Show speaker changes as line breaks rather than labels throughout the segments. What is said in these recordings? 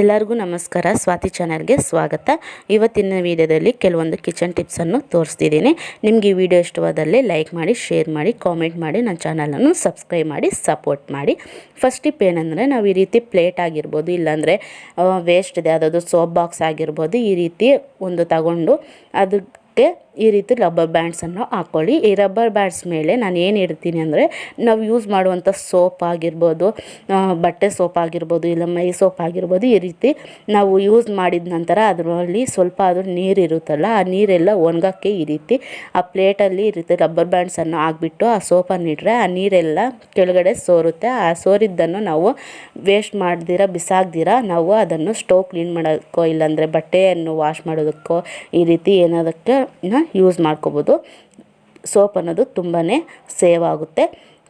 ಎಲ್ಲರಿಗೂ ನಮಸ್ಕಾರ. ಸ್ವಾತಿ ಚಾನಲ್ಗೆ ಸ್ವಾಗತ. ಇವತ್ತಿನ ವಿಡಿಯೋದಲ್ಲಿ ಕೆಲವೊಂದು ಕಿಚನ್ ಟಿಪ್ಸನ್ನು ತೋರಿಸ್ತಿದ್ದೀನಿ. ನಿಮಗೆ ಈ ವಿಡಿಯೋ ಇಷ್ಟವಾದಲ್ಲಿ ಲೈಕ್ ಮಾಡಿ, ಶೇರ್ ಮಾಡಿ, ಕಾಮೆಂಟ್ ಮಾಡಿ ನನ್ನ ಚಾನಲನ್ನು ಸಬ್ಸ್ಕ್ರೈಬ್ ಮಾಡಿ, ಸಪೋರ್ಟ್ ಮಾಡಿ. ಫಸ್ಟ್ ಟಿಪ್ ಏನಂದರೆ, ನಾವು ಈ ರೀತಿ ಪ್ಲೇಟ್ ಆಗಿರ್ಬೋದು, ಇಲ್ಲಾಂದರೆ ವೇಸ್ಟ್ ಇದೆ ಯಾವುದಾದ್ರು ಸೋಪ್ ಬಾಕ್ಸ್ ಆಗಿರ್ಬೋದು, ಈ ರೀತಿ ಒಂದು ತಗೊಂಡು ಅದಕ್ಕೆ ಈ ರೀತಿ ರಬ್ಬರ್ ಬ್ಯಾಂಡ್ಸನ್ನು ಹಾಕ್ಕೊಳ್ಳಿ ಈ ರಬ್ಬರ್ ಬ್ಯಾಂಡ್ಸ್ ಮೇಲೆ ನಾನು ಏನು ಇಡ್ತೀನಿ ಅಂದರೆ ನಾವು ಯೂಸ್ ಮಾಡುವಂಥ ಸೋಪ್ ಆಗಿರ್ಬೋದು ಬಟ್ಟೆ ಸೋಪ್ ಆಗಿರ್ಬೋದು, ಇಲ್ಲ ಮೈ ಸೋಪ್ ಆಗಿರ್ಬೋದು, ಈ ರೀತಿ ನಾವು ಯೂಸ್ ಮಾಡಿದ ನಂತರ ಅದರಲ್ಲಿ ಸ್ವಲ್ಪ ಅದು ನೀರು ಇರುತ್ತಲ್ಲ, ಆ ನೀರೆಲ್ಲ ಒಣಗಕ್ಕೆ ಈ ರೀತಿ ಆ ಪ್ಲೇಟಲ್ಲಿ ಈ ರೀತಿ ರಬ್ಬರ್ ಬ್ಯಾಂಡ್ಸನ್ನು ಹಾಕ್ಬಿಟ್ಟು ಆ ಸೋಪನ್ನು ಇಟ್ಟರೆ ಆ ನೀರೆಲ್ಲ ಕೆಳಗಡೆ ಸೋರುತ್ತೆ. ಆ ಸೋರಿದ್ದನ್ನು ನಾವು ವೇಸ್ಟ್ ಮಾಡ್ದಿರ, ಬಿಸಾಕ್ದಿರ, ನಾವು ಅದನ್ನು ಸ್ಟೋವ್ ಕ್ಲೀನ್ ಮಾಡೋಕ್ಕೋ, ಇಲ್ಲಾಂದರೆ ಬಟ್ಟೆಯನ್ನು ವಾಶ್ ಮಾಡೋದಕ್ಕೋ ಈ ರೀತಿ ಏನಾದಕ್ಕೆ ಯೂಸ್ ಮಾಡ್ಕೋಬೋದು. ಸೋಪ್ ಅನ್ನೋದು ತುಂಬಾ ಸೇವ್ ಆಗುತ್ತೆ.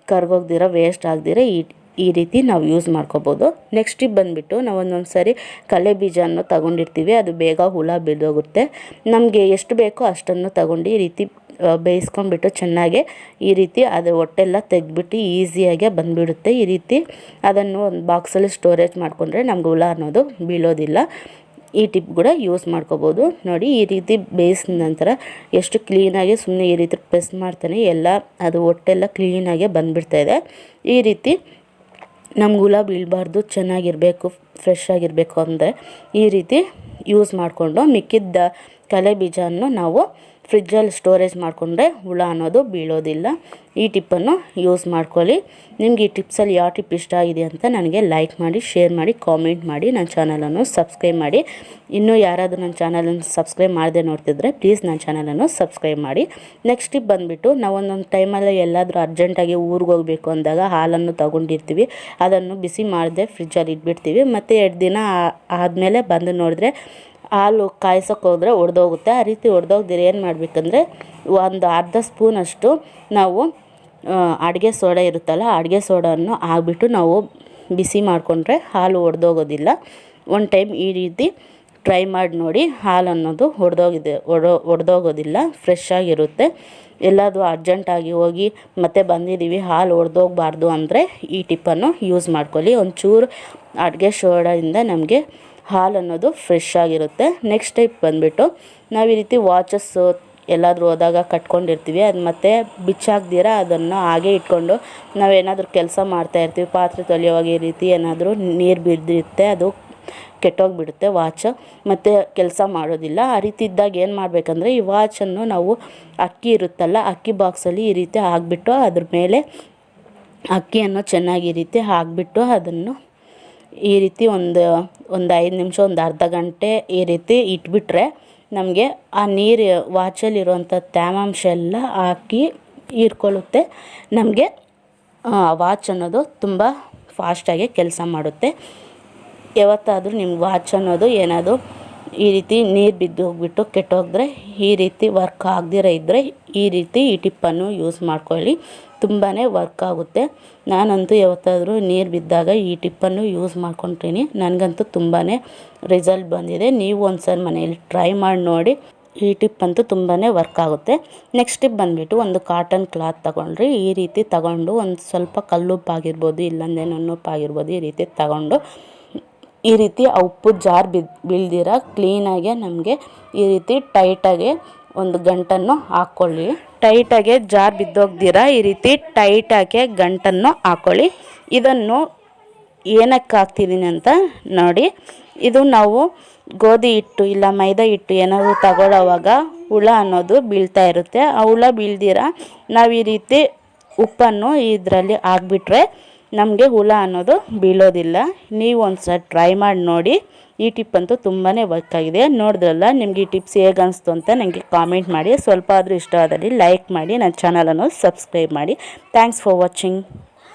ಕರ್ಗೋಗ್ದಿರ ವೇಸ್ಟ್ ಆಗದಿರ ಈ ಈ ರೀತಿ ನಾವು ಯೂಸ್ ಮಾಡ್ಕೋಬೋದು. ನೆಕ್ಸ್ಟ್ ಟಿಪ್ ಬಂದುಬಿಟ್ಟು ನಾವು ಒಂದೊಂದು ಸಾರಿ ಕಲೆ ಬೀಜವನ್ನು ತಗೊಂಡಿರ್ತೀವಿ. ಅದು ಬೇಗ ಹುಳ ಬಿದ್ದೋಗುತ್ತೆ. ನಮಗೆ ಎಷ್ಟು ಬೇಕೋ ಅಷ್ಟನ್ನು ತಗೊಂಡು ಈ ರೀತಿ ಬೇಯಿಸ್ಕೊಂಡ್ಬಿಟ್ಟು ಚೆನ್ನಾಗಿ ಈ ರೀತಿ ಅದು ಹೊಟ್ಟೆಲ್ಲ ತೆಗೆದ್ಬಿಟ್ಟು ಈಸಿಯಾಗೆ ಬಂದುಬಿಡುತ್ತೆ. ಈ ರೀತಿ ಅದನ್ನು ಒಂದು ಬಾಕ್ಸಲ್ಲಿ ಸ್ಟೋರೇಜ್ ಮಾಡಿಕೊಂಡ್ರೆ ನಮ್ಗೆ ಹುಳ ಅನ್ನೋದು ಬೀಳೋದಿಲ್ಲ. ಈ ಟಿಪ್ ಕೂಡ ಯೂಸ್ ಮಾಡ್ಕೋಬೋದು. ನೋಡಿ, ಈ ರೀತಿ ಬೇಯಿಸಿದ ನಂತರ ಎಷ್ಟು ಕ್ಲೀನಾಗಿ ಸುಮ್ಮನೆ ಈ ರೀತಿ ಪ್ರೆಸ್ ಮಾಡ್ತಾನೆ, ಎಲ್ಲ ಅದು ಒಟ್ಟೆಲ್ಲ ಕ್ಲೀನಾಗೆ ಬಂದುಬಿಡ್ತಾ ಇದೆ. ಈ ರೀತಿ ನಮ್ಮ ಗುಲಾಬ್ ಇಳಬಾರ್ದು, ಚೆನ್ನಾಗಿರಬೇಕು ಫ್ರೆಶ್ ಆಗಿರಬೇಕು ಅಂದರೆ ಈ ರೀತಿ ಯೂಸ್ ಮಾಡಿಕೊಂಡು ಮಿಕ್ಕಿದ್ದ ಕಲೆ ಬೀಜವನ್ನು ನಾವು ಫ್ರಿಜ್ಜಲ್ಲಿ ಸ್ಟೋರೇಜ್ ಮಾಡಿಕೊಂಡ್ರೆ ಹುಳ ಅನ್ನೋದು ಬೀಳೋದಿಲ್ಲ. ಈ ಟಿಪ್ಪನ್ನು ಯೂಸ್ ಮಾಡ್ಕೊಳ್ಳಿ. ನಿಮ್ಗೆ ಈ ಟಿಪ್ಸಲ್ಲಿ ಯಾವ ಟಿಪ್ ಇಷ್ಟ ಆಗಿದೆ ಅಂತ ನನಗೆ ಲೈಕ್ ಮಾಡಿ, ಶೇರ್ ಮಾಡಿ, ಕಾಮೆಂಟ್ ಮಾಡಿ, ನನ್ನ ಚಾನಲನ್ನು ಸಬ್ಸ್ಕ್ರೈಬ್ ಮಾಡಿ. ಇನ್ನೂ ಯಾರಾದರೂ ನನ್ನ ಚಾನಲನ್ನು ಸಬ್ಸ್ಕ್ರೈಬ್ ಮಾಡದೆ ನೋಡ್ತಿದ್ರೆ ಪ್ಲೀಸ್ ನನ್ನ ಚಾನಲನ್ನು ಸಬ್ಸ್ಕ್ರೈಬ್ ಮಾಡಿ. ನೆಕ್ಸ್ಟ್ ಟಿಪ್ ಬಂದುಬಿಟ್ಟು ನಾವು ಒಂದೊಂದು ಟೈಮಲ್ಲಿ ಎಲ್ಲಾದರೂ ಅರ್ಜೆಂಟಾಗಿ ಊರಿಗೆ ಹೋಗಬೇಕು ಅಂದಾಗ ಹಾಲನ್ನು ತಗೊಂಡಿರ್ತೀವಿ. ಅದನ್ನು ಬಿಸಿ ಮಾಡದೆ ಫ್ರಿಜ್ಜಲ್ಲಿ ಇಟ್ಬಿಡ್ತೀವಿ. ಮತ್ತು ಎರಡು ದಿನ ಆದಮೇಲೆ ಬಂದು ನೋಡಿದ್ರೆ ಹಾಲು ಕಾಯ್ಸೋಕೆ ಹೋದರೆ ಒಡೆದೋಗುತ್ತೆ. ಆ ರೀತಿ ಒಡೆದೋಗ್ದಿರ ಏನು ಮಾಡಬೇಕಂದ್ರೆ ಒಂದು ಅರ್ಧ ಸ್ಪೂನಷ್ಟು ನಾವು ಅಡುಗೆ ಸೋಡಾ ಇರುತ್ತಲ್ಲ, ಅಡುಗೆ ಸೋಡಾನ್ನು ಹಾಕ್ಬಿಟ್ಟು ನಾವು ಬಿಸಿ ಮಾಡಿಕೊಂಡ್ರೆ ಹಾಲು ಒಡೆದೋಗೋದಿಲ್ಲ. ಒನ್ ಟೈಮ್ ಈ ರೀತಿ ಟ್ರೈ ಮಾಡಿ ನೋಡಿ ಹಾಲು ಅನ್ನೋದು ಒಡೆದೋಗಿದೆ ಒಡೋ ಒಡೆದೋಗೋದಿಲ್ಲ, ಫ್ರೆಶ್ ಆಗಿರುತ್ತೆ. ಎಲ್ಲಾದರೂ ಅರ್ಜೆಂಟಾಗಿ ಹೋಗಿ ಮತ್ತೆ ಬಂದಿದ್ದೀವಿ, ಹಾಲು ಒಡೆದೋಗ್ಬಾರ್ದು ಅಂದರೆ ಈ ಟಿಪ್ಪನ್ನು ಯೂಸ್ ಮಾಡ್ಕೊಳ್ಳಿ. ಒಂಚೂರು ಅಡುಗೆ ಸೋಡಾದಿಂದ ನಮಗೆ ಹಾಲು ಅನ್ನೋದು ಫ್ರೆಶ್ ಆಗಿರುತ್ತೆ. ನೆಕ್ಸ್ಟ್ ಟೈಪ್ ಬಂದುಬಿಟ್ಟು ನಾವು ಈ ರೀತಿ ವಾಚಸ್ಸು ಎಲ್ಲಾದರೂ ಹೋದಾಗ ಕಟ್ಕೊಂಡಿರ್ತೀವಿ. ಅದು ಮತ್ತೆ ಬಿಚ್ಚಾಕ್ದಿರ ಅದನ್ನು ಹಾಗೆ ಇಟ್ಕೊಂಡು ನಾವೇನಾದರೂ ಕೆಲಸ ಮಾಡ್ತಾ ಇರ್ತೀವಿ. ಪಾತ್ರೆ ತೊಳೆಯುವಾಗ ಈ ರೀತಿ ಏನಾದರೂ ನೀರು ಬಿದ್ದಿರುತ್ತೆ, ಅದು ಕೆಟ್ಟೋಗಿಬಿಡುತ್ತೆ ವಾಚ್ ಮತ್ತು ಕೆಲಸ ಮಾಡೋದಿಲ್ಲ. ಆ ರೀತಿ ಇದ್ದಾಗ ಏನು ಮಾಡಬೇಕಂದ್ರೆ ಈ ವಾಚನ್ನು ನಾವು ಅಕ್ಕಿ ಇರುತ್ತಲ್ಲ, ಅಕ್ಕಿ ಬಾಕ್ಸಲ್ಲಿ ಈ ರೀತಿ ಹಾಕ್ಬಿಟ್ಟು ಅದ್ರ ಮೇಲೆ ಅಕ್ಕಿಯನ್ನು ಚೆನ್ನಾಗಿ ಈ ರೀತಿ ಹಾಕ್ಬಿಟ್ಟು ಅದನ್ನು ಈ ರೀತಿ ಒಂದು ಒಂದು ಐದು ನಿಮಿಷ, ಒಂದು ಅರ್ಧ ಗಂಟೆ ಈ ರೀತಿ ಇಟ್ಬಿಟ್ರೆ ನಮಗೆ ಆ ನೀರು ವಾಚಲ್ಲಿರುವಂಥ ತೇವಾಂಶ ಎಲ್ಲ ಹಾಕಿ ಹೀರ್ಕೊಳ್ಳುತ್ತೆ ನಮಗೆ ವಾಚ್ ಅನ್ನೋದು ತುಂಬ ಫಾಸ್ಟಾಗಿ ಕೆಲಸ ಮಾಡುತ್ತೆ. ಯಾವತ್ತಾದರೂ ನಿಮ್ಗೆ ವಾಚ್ ಅನ್ನೋದು ಏನಾದರೂ ಈ ರೀತಿ ನೀರು ಬಿದ್ದು ಹೋಗ್ಬಿಟ್ಟು ಕೆಟ್ಟೋಗಿದ್ರೆ ಈ ರೀತಿ ವರ್ಕ್ ಆಗದಿರ ಇದ್ದರೆ ಈ ರೀತಿ ಈ ಟಿಪ್ಪನ್ನು ಯೂಸ್ ಮಾಡ್ಕೊಳ್ಳಿ. ತುಂಬಾ ವರ್ಕ್ ಆಗುತ್ತೆ. ನಾನಂತೂ ಯಾವತ್ತಾದರೂ ನೀರು ಬಿದ್ದಾಗ ಈ ಟಿಪ್ಪನ್ನು ಯೂಸ್ ಮಾಡ್ಕೊತೀನಿ. ನನಗಂತೂ ತುಂಬಾ ರಿಸಲ್ಟ್ ಬಂದಿದೆ. ನೀವು ಒಂದು ಸಲ ಮನೆಯಲ್ಲಿ ಟ್ರೈ ಮಾಡಿ ನೋಡಿ. ಈ ಟಿಪ್ ಅಂತೂ ತುಂಬಾ ವರ್ಕ್ ಆಗುತ್ತೆ. ನೆಕ್ಸ್ಟ್ ಟಿಪ್ ಬಂದುಬಿಟ್ಟು ಒಂದು ಕಾಟನ್ ಕ್ಲಾತ್ ತಗೊಂಡ್ರಿ. ಈ ರೀತಿ ತಗೊಂಡು ಒಂದು ಸ್ವಲ್ಪ ಕಲ್ಲುಪ್ಪು ಆಗಿರ್ಬೋದು, ಇಲ್ಲಾಂದ್ರೆ ಆಗಿರ್ಬೋದು ಈ ರೀತಿ ತಗೊಂಡು ಈ ರೀತಿ ಉಪ್ಪು ಜಾರ್ ಬಿದ್ದು ಬೀಳ್ದಿರ ಕ್ಲೀನಾಗೆ ನಮಗೆ ಈ ರೀತಿ ಟೈಟಾಗಿ ಒಂದು ಗಂಟನ್ನು ಹಾಕ್ಕೊಳ್ಳಿ. ಟೈಟಾಗೆ ಜಾರ್ ಬಿದ್ದೋಗ್ದಿರಾ? ಈ ರೀತಿ ಟೈಟಾಗೆ ಗಂಟನ್ನು ಹಾಕೊಳ್ಳಿ. ಇದನ್ನು ಏನಕ್ಕೆ ಹಾಕ್ತಿದ್ದೀನಿ ಅಂತ ನೋಡಿ. ಇದು ನಾವು ಗೋಧಿ ಹಿಟ್ಟು ಇಲ್ಲ ಮೈದಾ ಹಿಟ್ಟು ಏನಾದರೂ ತಗೊಳ್ಳೋವಾಗ ಹುಳ ಅನ್ನೋದು ಬೀಳ್ತಾ ಇರುತ್ತೆ. ಆ ಹುಳ ಬೀಳ್ದಿರ? ನಾವು ಈ ರೀತಿ ಉಪ್ಪನ್ನು ಇದರಲ್ಲಿ ಹಾಕ್ಬಿಟ್ರೆ ನಮಗೆ ಹುಳ ಅನ್ನೋದು ಬೀಳೋದಿಲ್ಲ. ನೀವು ಒಂದು ಸಲ ಟ್ರೈ ಮಾಡಿ ನೋಡಿ. ಈ ಟಿಪ್ ಅಂತೂ ತುಂಬಾ ವರ್ಕ್ ಆಗಿದೆ. ನೋಡಿದ್ರಲ್ಲ, ನಿಮಗೆ ಈ ಟಿಪ್ಸ್ ಹೇಗೆ ಅನಿಸ್ತು ಅಂತ ನನಗೆ ಕಾಮೆಂಟ್ ಮಾಡಿ. ಸ್ವಲ್ಪ ಆದರೂ ಇಷ್ಟ ಆದಲ್ಲಿ ಲೈಕ್ ಮಾಡಿ, ನನ್ನ ಚಾನಲನ್ನು ಸಬ್ಸ್ಕ್ರೈಬ್ ಮಾಡಿ. Thanks for watching